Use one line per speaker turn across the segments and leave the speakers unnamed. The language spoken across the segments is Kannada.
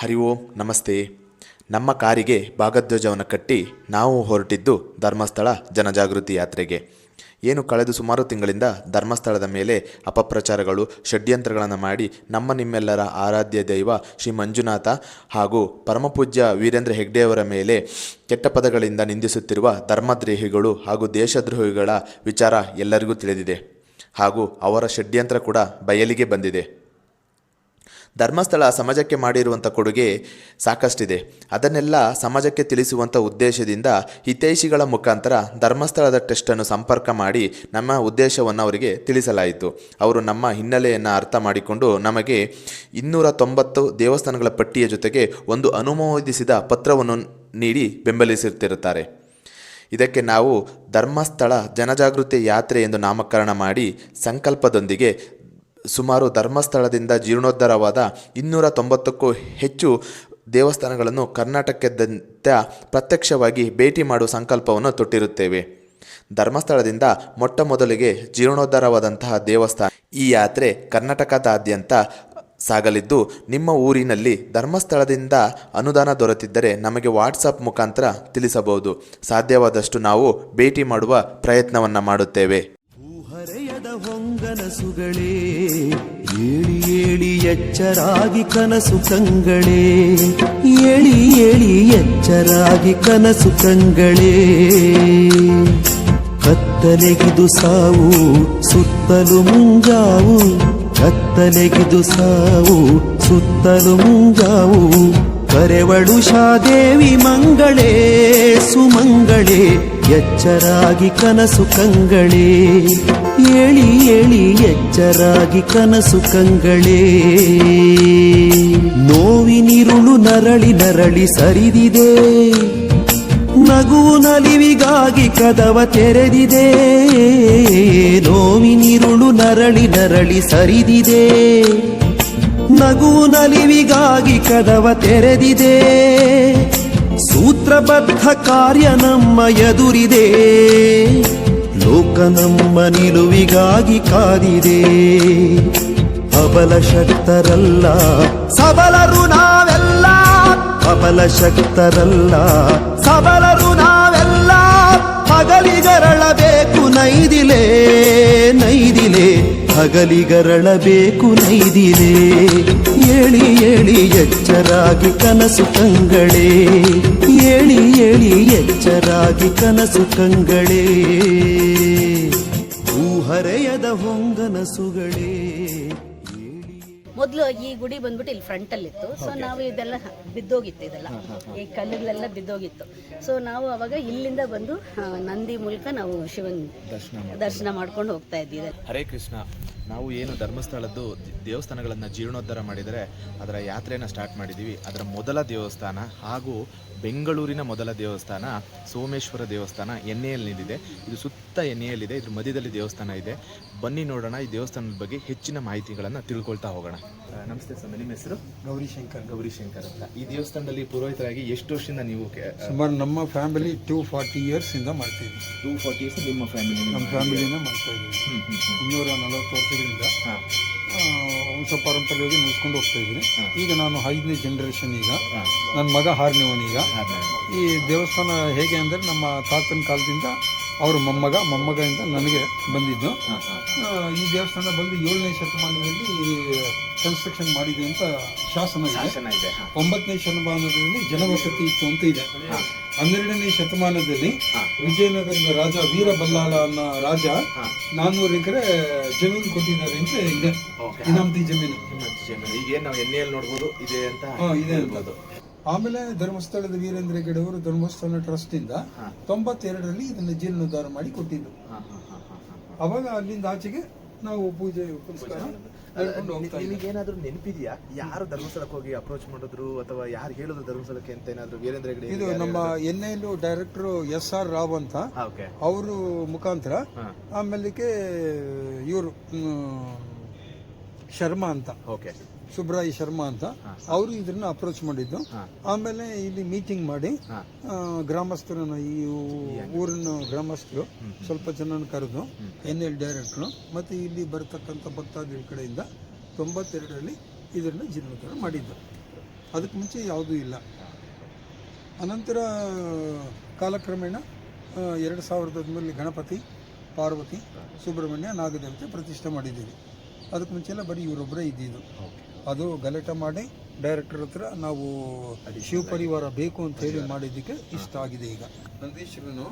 ಹರಿ ಓಂ, ನಮಸ್ತೆ. ನಮ್ಮ ಕಾರಿಗೆ ಭಾಗಧ್ವಜವನ್ನು ಕಟ್ಟಿ ನಾವು ಹೊರಟಿದ್ದು ಧರ್ಮಸ್ಥಳ ಜನಜಾಗೃತಿ ಯಾತ್ರೆಗೆ. ಏನು ಕಳೆದು ಸುಮಾರು ತಿಂಗಳಿಂದ ಧರ್ಮಸ್ಥಳದ ಮೇಲೆ ಅಪಪ್ರಚಾರಗಳು, ಷಡ್ಯಂತ್ರಗಳನ್ನು ಮಾಡಿ ನಮ್ಮ ನಿಮ್ಮೆಲ್ಲರ ಆರಾಧ್ಯ ದೈವ ಶ್ರೀ ಮಂಜುನಾಥ ಹಾಗೂ ಪರಮಪೂಜ್ಯ ವೀರೇಂದ್ರ ಹೆಗ್ಡೆಯವರ ಮೇಲೆ ಕೆಟ್ಟ ಪದಗಳಿಂದ ನಿಂದಿಸುತ್ತಿರುವ ಧರ್ಮದ್ರೋಹಿಗಳು ಹಾಗೂ ದೇಶದ್ರೋಹಿಗಳ ವಿಚಾರ ಎಲ್ಲರಿಗೂ ತಿಳಿದಿದೆ ಹಾಗೂ ಅವರ ಷಡ್ಯಂತ್ರ ಕೂಡ ಬಯಲಿಗೆ ಬಂದಿದೆ. ಧರ್ಮಸ್ಥಳ ಸಮಾಜಕ್ಕೆ ಮಾಡಿರುವಂಥ ಕೊಡುಗೆ ಸಾಕಷ್ಟಿದೆ. ಅದನ್ನೆಲ್ಲ ಸಮಾಜಕ್ಕೆ ತಿಳಿಸುವಂಥ ಉದ್ದೇಶದಿಂದ ಹಿತೈಷಿಗಳ ಮುಖಾಂತರ ಧರ್ಮಸ್ಥಳದ ಟೆಸ್ಟನ್ನು ಸಂಪರ್ಕ ಮಾಡಿ ನಮ್ಮ ಉದ್ದೇಶವನ್ನು ಅವರಿಗೆ ತಿಳಿಸಲಾಯಿತು. ಅವರು ನಮ್ಮ ಹಿನ್ನೆಲೆಯನ್ನು ಅರ್ಥ ಮಾಡಿಕೊಂಡು ನಮಗೆ ಇನ್ನೂರ ತೊಂಬತ್ತು ದೇವಸ್ಥಾನಗಳ ಪಟ್ಟಿಯ ಜೊತೆಗೆ ಒಂದು ಅನುಮೋದಿಸಿದ ಪತ್ರವನ್ನು ನೀಡಿ ಬೆಂಬಲಿಸುತ್ತಿರುತ್ತಾರೆ ಇದಕ್ಕೆ ನಾವು ಧರ್ಮಸ್ಥಳ ಜನಜಾಗೃತಿ ಯಾತ್ರೆ ಎಂದು ನಾಮಕರಣ ಮಾಡಿ ಸಂಕಲ್ಪದೊಂದಿಗೆ ಸುಮಾರು ಧರ್ಮಸ್ಥಳದಿಂದ ಜೀರ್ಣೋದ್ಧಾರವಾದ ಇನ್ನೂರ ತೊಂಬತ್ತಕ್ಕೂ ಹೆಚ್ಚು ದೇವಸ್ಥಾನಗಳನ್ನು ಕರ್ನಾಟಕದಂತ ಪ್ರತ್ಯಕ್ಷವಾಗಿ ಭೇಟಿ ಮಾಡುವ ಸಂಕಲ್ಪವನ್ನು ತೊಟ್ಟಿರುತ್ತೇವೆ. ಧರ್ಮಸ್ಥಳದಿಂದ ಮೊಟ್ಟ ಮೊದಲಿಗೆ ಜೀರ್ಣೋದ್ಧಾರವಾದಂತಹ ದೇವಸ್ಥಾನ ಈ ಯಾತ್ರೆ ಕರ್ನಾಟಕದಾದ್ಯಂತ ಸಾಗಲಿದ್ದು, ನಿಮ್ಮ ಊರಿನಲ್ಲಿ ಧರ್ಮಸ್ಥಳದಿಂದ ಅನುದಾನ ದೊರೆತಿದ್ದರೆ ನಮಗೆ ವಾಟ್ಸಪ್ ಮುಖಾಂತರ ತಿಳಿಸಬಹುದು. ಸಾಧ್ಯವಾದಷ್ಟು ನಾವು ಭೇಟಿ ಮಾಡುವ ಪ್ರಯತ್ನವನ್ನು ಮಾಡುತ್ತೇವೆ.
ಹೊಂಗನಸುಗಳೇ ಏಳಿ ಏಳಿ ಎಚ್ಚರಾಗಿ ಕನಸು ಕಂಗಳೇ, ಏಳಿ ಏಳಿ ಎಚ್ಚರಾಗಿ ಕನಸು ಕಂಗಳೇ. ಕತ್ತಲೆಗಿದು ಸಾವು, ಸುತ್ತಲು ಮುಂಜಾವು, ಕತ್ತಲೆಗಿದು ಸಾವು, ಸುತ್ತಲು ಮುಂಜಾವು ಕರೆವಳು ಶಾದೇವಿ ಮಂಗಳೇ, ಸುಮಂಗಳೇ, ಎಚ್ಚರಾಗಿ ಕನಸು ಕಂಗಳೇ. ಏಳಿ ಏಳಿ ಎಚ್ಚರಾಗಿ ಕನಸು ಕಂಗಳೇ. ನೋವಿನಿರುಳು ನರಳಿ ನರಳಿ ಸರಿದಿದೆ. ನಗುವು ನಲಿವಿಗಾಗಿ ಕದವ ತೆರೆದಿದೆ. ನೋವಿನಿರುಳು ನರಳಿ ನರಳಿ ಸರಿದಿದೆ. ನಗುವು ನಲಿವಿಗಾಗಿ ಕದವ ತೆರೆದಿದೆ. ಸೂತ್ರಬದ್ಧ ಕಾರ್ಯ ನಮ್ಮ ಎದುರಿದೆ. ಲೋಕ ನಮ್ಮ ನಿಲುವಿಗಾಗಿ ಕಾದಿದೆ. ಅಬಲ ಶಕ್ತರಲ್ಲ ಸಬಲರು ನಾವೆಲ್ಲ. ಅಬಲ ಶಕ್ತರಲ್ಲ ಸಬಲರು ನಾವೆಲ್ಲ. ಹಗಲಿಗರಳಬೇಕು ನೈದಿಲೆ ನೈದಿಲೆ. ಹಗಲಿಗರಳಬೇಕು ನೈದಿರೆ ಏಳಿ ಏಳಿ ಎಚ್ಚರಾಗಿ ಕನಸು ಕಂಗಳೇ. ಏಳಿ ಏಳಿ ಎಚ್ಚರಾಗಿ ಕನಸು ಕಂಗಳೇ. ಹೂಹರೆಯದ ಹೊಂಗನಸುಗಳೇ.
ಮೊದಲು ಈ ಗುಡಿ ಬಂದ್ಬಿಟ್ಟು ಇಲ್ಲಿ ಫ್ರಂಟ್ ಅಲ್ಲಿ ಇತ್ತು ಸೊ ನಾವು ಇದೆಲ್ಲ ಬಿದ್ದೋಗಿತ್ತು ಇದೆಲ್ಲ. ಈ ಕಲ್ಲುಗಳೆಲ್ಲ ಬಿದ್ದೋಗಿತ್ತು. ಸೊ ನಾವು ಅವಾಗ ಇಲ್ಲಿಂದ ಬಂದು ನಂದಿ ಮೂಲಕ ನಾವು ಶಿವನ್ ದರ್ಶನ ಮಾಡ್ಕೊಂಡು ಹೋಗ್ತಾ ಇದ್ದೀವಿ
ಹರೇ ಕೃಷ್ಣ. ನಾವು ಏನು ಧರ್ಮಸ್ಥಳದ್ದು ದೇವಸ್ಥಾನಗಳನ್ನು ಜೀರ್ಣೋದ್ಧಾರ ಮಾಡಿದರೆ ಅದರ ಯಾತ್ರೆಯನ್ನು ಸ್ಟಾರ್ಟ್ ಮಾಡಿದ್ದೀವಿ ಅದರ ಮೊದಲ ದೇವಸ್ಥಾನ ಹಾಗೂ ಬೆಂಗಳೂರಿನ ಮೊದಲ ದೇವಸ್ಥಾನ ಸೋಮೇಶ್ವರ ದೇವಸ್ಥಾನ ಎಣ್ಣೆಯಲ್ಲಿದೆ ಇದು ಸುತ್ತ ಎಣ್ಣೆಯಲ್ಲಿದೆ ಇದ್ರ ಮಧ್ಯದಲ್ಲಿ ದೇವಸ್ಥಾನ ಇದೆ. ಬನ್ನಿ ನೋಡೋಣ ಈ ದೇವಸ್ಥಾನದ ಬಗ್ಗೆ ಹೆಚ್ಚಿನ ಮಾಹಿತಿಗಳನ್ನು ತಿಳ್ಕೊಳ್ತಾ ಹೋಗೋಣ. ನಮಸ್ತೆ ಸರ್ ನಿಮ್ಮ ಹೆಸರು?
ಗೌರಿಶಂಕರ್.
ಗೌರಿಶಂಕರ್ ಅಂತ. ಈ ದೇವಸ್ಥಾನದಲ್ಲಿ ಪುರೋಹಿತರಾಗಿ ಎಷ್ಟು ವರ್ಷದಿಂದ ನೀವು
ಸುಮಾರು ನಮ್ಮ ಫ್ಯಾಮಿಲಿ ಟೂ ಫಾರ್ಟಿ ಇಯರ್ಸ್ ಇಂದ ಮಾಡ್ತೀವಿ
ಟೂ ಫಾರ್ಟಿ ಇಯರ್ಸ್ ನಿಮ್ಮ ಫ್ಯಾಮಿಲಿ
ನಮ್ಮ ಫ್ಯಾಮಿಲಿನ ಮಾಡ್ತಾ ಇದ್ದೀವಿ. ಇನ್ನೂರ ನಲವತ್ತು ವರ್ಷದಿಂದ ಆ, ವಂಶ ಪಾರಂಪರ್ಯವಾಗಿ ನಡೆಸ್ಕೊಂಡು ಹೋಗ್ತಾ ಇದ್ದೀನಿ. ಈಗ ನಾನು ಐದನೇ ಜನರೇಷನ್ ಈಗ ನನ್ನ ಮಗ ಆರನೇವನೀಗ
ಹಾಂ
ಈ ದೇವಸ್ಥಾನ ಹೇಗೆ ಅಂದರೆ ನಮ್ಮ ತಾತನ ಕಾಲದಿಂದ ಅವ್ರ ಮೊಮ್ಮಗ ಮೊಮ್ಮಗದಿಂದ ನನಗೆ ಬಂದಿದ್ದು. ಈ ದೇವಸ್ಥಾನ ಬಂದು ಏಳನೇ ಶತಮಾನದಲ್ಲಿ ಕನ್ಸ್ಟ್ರಕ್ಷನ್ ಮಾಡಿದೆ ಅಂತ ಶಾಸನ ಇದೆ. ಒಂಬತ್ತನೇ ಶತಮಾನದಲ್ಲಿ ಜನವಸತಿ ಇತ್ತು ಅಂತ ಇದೆ. ಹನ್ನೆರಡನೇ ಶತಮಾನದಲ್ಲಿ ವಿಜಯನಗರದ ರಾಜ ವೀರಬಲ್ಲಾಳ ಅನ್ನೋ ರಾಜ ನಾನ್ನೂರು ಎಕರೆ ಜಮೀನು ಕೊಟ್ಟಿದ್ದಾರೆ ಅಂತ ಇದೆ. ಇನಾಮತಿ ಜಮೀನು.
ಈಗ ನಾವು ಎಣ್ಣೆಯಲ್ಲಿ ನೋಡ್ಬೋದು ಇದೆ ಅಂತ
ಹಾ, ಇದೆ ಅಂತ. ಆಮೇಲೆ ಧರ್ಮಸ್ಥಳದ ವೀರೇಂದ್ರ ಹೆಗಡೆ ಅವರು ಧರ್ಮಸ್ಥಳ ಟ್ರಸ್ಟ್ ಇಂದ ತೊಂಬತ್ತೆರಡರಲ್ಲಿ ಇದನ್ನ ಜೀರ್ಣೋದ್ಧಾರ ಮಾಡಿ ಕೊಟ್ಟಿದ್ದು. ಅವಾಗ ಅಲ್ಲಿಂದ ಆಚೆಗೆ ನಾವು ಪೂಜೆ ಪುನಸ್ಕಾರ.
ನಿಮಗೇನಾದ್ರೂ ನೆನಪಿದೆಯಾ? ಯಾರು ಧರ್ಮಸ್ಥಳಕ್ಕೆ ಹೋಗಿ ಅಪ್ರೋಚ್ ಮಾಡಿದ್ರು ಅಥವಾ ಯಾರು ಹೇಳಿದ್ರು ಧರ್ಮಸ್ಥಳಕ್ಕೆ ಅಂತ ಏನಾದ್ರು ವೀರೇಂದ್ರ ಹೆಗಡೆ
ಇದು ನಮ್ಮ N L director S R Rao ಅಂತ ಅವರು ಮುಖಾಂತರ ಆಮೇಲೆ ಇವರು ಶರ್ಮಾ ಅಂತ.
ಓಕೆ.
ಸುಬ್ರಾಯಿ ಶರ್ಮಾ ಅಂತ. ಅವರು ಇದನ್ನ ಅಪ್ರೋಚ್ ಮಾಡಿದ್ದು. ಆಮೇಲೆ ಇಲ್ಲಿ ಮೀಟಿಂಗ್ ಮಾಡಿ ಗ್ರಾಮಸ್ಥರ ಗ್ರಾಮಸ್ಥರನ್ನ ಈ ಊರಿನ ಗ್ರಾಮಸ್ಥರು ಸ್ವಲ್ಪ ಜನ ಕರೆದು ಎನ್ ಎಲ್ ಡೈರೆಕ್ಟ್ರು ಮತ್ತು ಇಲ್ಲಿ ಬರತಕ್ಕಂಥ ಭಕ್ತಾದಿಗಳ ಕಡೆಯಿಂದ ತೊಂಬತ್ತೆರಡರಲ್ಲಿ ಇದನ್ನು ಜೀರ್ಣೋದ್ಧಾರ ಮಾಡಿದ್ದು. ಅದಕ್ಕೆ ಮುಂಚೆ ಯಾವುದೂ ಇಲ್ಲ. ಅನಂತರ ಕಾಲಕ್ರಮೇಣ ಎರಡು ಸಾವಿರದ ಹದಿಮೂರಲ್ಲಿ ಗಣಪತಿ ಪಾರ್ವತಿ ಸುಬ್ರಹ್ಮಣ್ಯ ನಾಗದೇವತೆ ಪ್ರತಿಷ್ಠೆ ಮಾಡಿದ್ದೀವಿ. ಅದಕ್ಕೆ ಮುಂಚೆ ಎಲ್ಲ ಬರೀ ಇವರೊಬ್ಬರೇ ಇದ್ದಿದ್ದು. ಅದು ಗಲಾಟೆ ಮಾಡಿ ಡೈರೆಕ್ಟರ್ ಹತ್ರ ನಾವು ಶಿವ ಪರಿವಾರ ಬೇಕು ಅಂತ ಹೇಳಿ ಮಾಡಿದ್ದಕ್ಕೆ ಇಷ್ಟ ಆಗಿದೆ ಈಗ. ನಂದೀಶ್ವರನು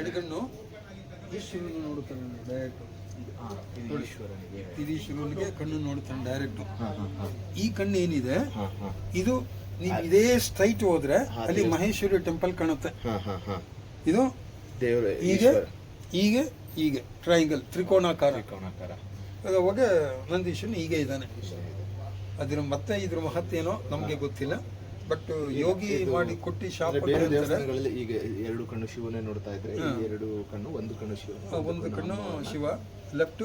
ಎಡಗಣ್ಣು ಈಶ್ವರನು ನೋಡುತ್ತಾನೆ ಡೈರೆಕ್ಟ್ ಇದೀಶ್ವರನಿಗೆ ಕಣ್ಣು ನೋಡ್ತಾನೆ ಡೈರೆಕ್ಟ್. ಈ ಕಣ್ಣು ಏನಿದೆ? ಇದು ನೀವು ಇದೇ ಸ್ಟ್ರೈಟ್ ಹೋದ್ರೆ ಅಲ್ಲಿ ಮಹೇಶ್ವರಿ ಟೆಂಪಲ್ ಕಾಣುತ್ತೆ. ಇದು
ದೇವರ
ಈಗ ಈಗ ಟ್ರೈಂಗಲ್ ಟ್ರಯಾಂಗಲ್ ತ್ರಿಕೋಣಾಕಾರ. ಅವಾಗ ನಂದೀಶನ್ ಹೀಗೆ ಇದ್ದಾನೆ. ಅದ್ರ ಮತ್ತೆ ಇದ್ರ ಮಹತ್ವ ಏನೋ ನಮಗೆ ಗೊತ್ತಿಲ್ಲ. ಬಟ್ ಯೋಗಿ ಮಾಡಿ ಕೊಟ್ಟಿ ಶಾಪ್
ಬೇರೆ ದೇವಸ್ಥಾನಗಳಲ್ಲಿ ಈಗ ಎರಡು ಕಣ್ಣು ಶಿವನೇ ನೋಡ್ತಾ ಇದ್ರೆ ಈ ಎರಡು ಕಣ್ಣು ಒಂದು ಕಣ್ಣು ಶಿವ
ಒಂದು ಕಣ್ಣು ಶಿವ ಲೆಫ್ಟ್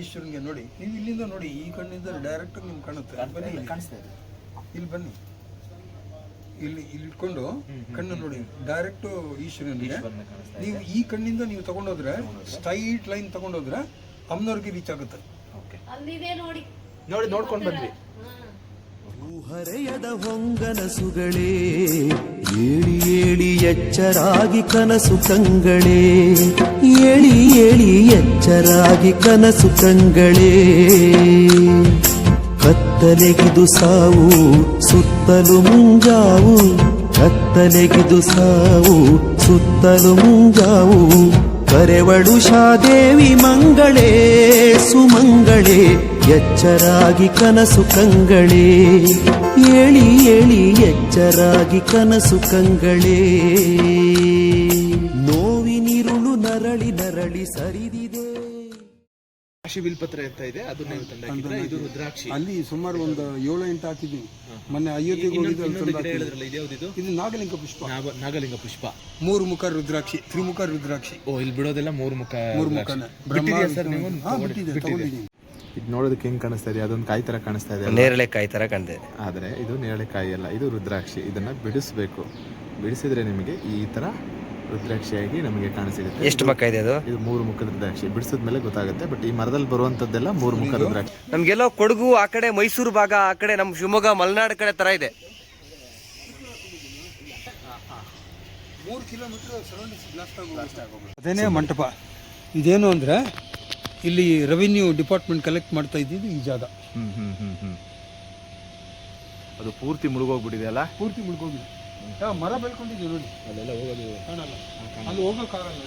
ಈಶ್ವರನ್ಗೆ ನೋಡಿ. ನೀವು ಇಲ್ಲಿಂದ ನೋಡಿ ಈ ಕಣ್ಣಿಂದ ಡೈರೆಕ್ಟ್ ನಿಮ್ಗೆ ಕಾಣುತ್ತೆ. ಬನ್ನಿ ಇಲ್ಲಿ. ಇಲ್ಲಿ. ಬನ್ನಿ. ಇಲ್ಲಿ ಇಲ್ಲಿ ಇಟ್ಕೊಂಡು ಕಣ್ಣು ನೋಡಿ. ಡೈರೆಕ್ಟ್ ಈಶ್ವರನಿಗೆ. ನೀವು ಈ ಕಣ್ಣಿಂದ ನೀವು ತಗೊಂಡೋದ್ರೆ ಸ್ಟ್ರೈಟ್ ಲೈನ್ ತಗೊಂಡೋದ್ರೆ ಅಮ್ಮನವ್ರಿಗೆ ರೀಚ್ ಆಗುತ್ತೆ.
ನೋಡಿ. ನೋಡ್ಕೊಂಡು ಬಂದ್ವಿ.
ಹರೆಯದ ಹೊಂಗನಸುಗಳೇ, ಏಳಿ ಏಳಿ ಎಚ್ಚರಾಗಿ ಕನಸು ಕಂಗಳೇ, ಏಳಿ ಏಳಿ ಎಚ್ಚರಾಗಿ ಕನಸು ಕಂಗಳೇ. ಕತ್ತಲೆಗಿದು ಸಾವು, ಸುತ್ತಲು ಮುಂಜಾವು, ಕತ್ತಲೆಗಿದು ಸಾವು, ಸುತ್ತಲು ಮುಂಜಾವು ಶಾದೇವಿ ಮಂಗಳೇ, ಸುಮಂಗಳೇ, ಎಚ್ಚರಾಗಿ ಕನಸು ಕಂಗಳೇ. ಏಳಿ ಏಳಿ ಎಚ್ಚರಾಗಿ ಕನಸು ಕಂಗಳೇ. ನೋವಿನಿರುಳು ನರಳಿ ನರಳಿ ಸರಿದಿದೆ.
ಕಾಶಿ ಬಿಲ್ಪತ್ರ ಅಂತ ಇದೆ ತಂದಾಕಿದ್ರೆ ಇದು ರುದ್ರಾಕ್ಷಿ
ಅಲ್ಲಿ ಸುಮಾರು ಒಂದು ಏಳು ಎಂಟು ಹಾಕಿದ್ವಿ. ಮೊನ್ನೆ ಅಯೋಧ್ಯೆಗೆ ಹೋಗಿದ್ದು ಅಲ್ಲಿ ತಂದು ಹಾಕಿದ್ವಿ.
ಹೇಳಿದ್ರಲ್ಲ ಇದ್ಯಾವ್ದಿದು
ಇದು? ನಾಗಲಿಂಗ ಪುಷ್ಪ.
ನಾಗ- ನಾಗಲಿಂಗ ಪುಷ್ಪ.
ಮೂರು ಮುಖ ರುದ್ರಾಕ್ಷಿ ತ್ರಿಮುಖ ರುದ್ರಾಕ್ಷಿ.
ಓ ಇಲ್ಲಿ ಬಿಡೋದೆಲ್ಲ ಮೂರು ಮುಖ
ಮೂರು ಮುಖನ
ಸರ್ ನೀವು?
ಹಾ, ಬಿಟ್ಟಿದೆ ತಗೊಂಡಿದ್ದೀನಿ.
ಇದು ನೋಡೋದಕ್ಕೆ ಹೆಂಗ್ ಕಾಣಿಸ್ತಾ ಇದೆ? ಅದೊಂದು ಕಾಯಿ ತರ ಕಾಣಿಸ್ತಾ ಇದೆ
ನೇರಳೆ ಕಾಯಿ ತರ ಕಾಣ್ತಿದೆ
ಆದ್ರೆ ಇದು ನೇರಳೆ ಕಾಯಿ ಅಲ್ಲ ಇದು ರುದ್ರಾಕ್ಷಿ. ಇದನ್ನ ಬಿಡಿಸ್ಬೇಕು. ಬಿಡಿಸಿದ್ರೆ ನಿಮಗೆ ಈ ತರ ರುದ್ರಾಕ್ಷಿಯಾಗಿ ನಮಗೆ ಕಾಣಿಸಿಗುತ್ತೆ
ಎಷ್ಟು ಮಕ್ಕ ಇದೆ ಅದು?
ಇದು ಮೂರು ಮುಖದ ರುದ್ರಾಕ್ಷಿ. ಬಿಡಿಸಿದ ಮೇಲೆ ಗೊತ್ತಾಗುತ್ತೆ ಬಟ್ ಈ ಮರದಲ್ಲಿ ಬರುವಂತದ್ದೆಲ್ಲ ಮೂರು ಮುಖ ರುದ್ರಾಕ್ಷಿ.
ನಮ್ಗೆಲ್ಲೋ ಕೊಡಗು ಆ ಕಡೆ ಮೈಸೂರು ಭಾಗ ಆ ಕಡೆ ನಮ್ ಶಿವಮೊಗ್ಗ ಮಲೆನಾಡು ಕಡೆ ತರ ಇದೆ.
ಅದೇನೇ ಮಂಟಪ. ಇದೇನು ಅಂದ್ರೆ ಇಲ್ಲಿ ರೆವಿನ್ಯೂ ಡಿಪಾರ್ಟ್ಮೆಂಟ್ ಕಲೆಕ್ಟ್ ಮಾಡ್ತಾ ಇದ್ದಿದ್ದು ಈ ಜಾಗ.
ಹ್ಮ್ ಹ್ಮ್ ಹ್ಮ್ ಹ್ಮ್. ಅದು ಪೂರ್ತಿ ಮುಳುಗೋಗ್ಬಿಟ್ಟಿದೆ ಅಲ್ಲ?
ಪೂರ್ತಿ ಮುಳ್ಕೋಗಿದೆ ಮರ ಬೆಳ್ಕೊಂಡಿದ್ದೀವಿ ನೋಡಿ?
ಅಲ್ಲೆಲ್ಲ ಹೋಗೋದು.
ಕಾಣಲ್ಲ. ಅಲ್ಲಿ ಹೋಗೋಕ್ಕಾಗಲ್ಲ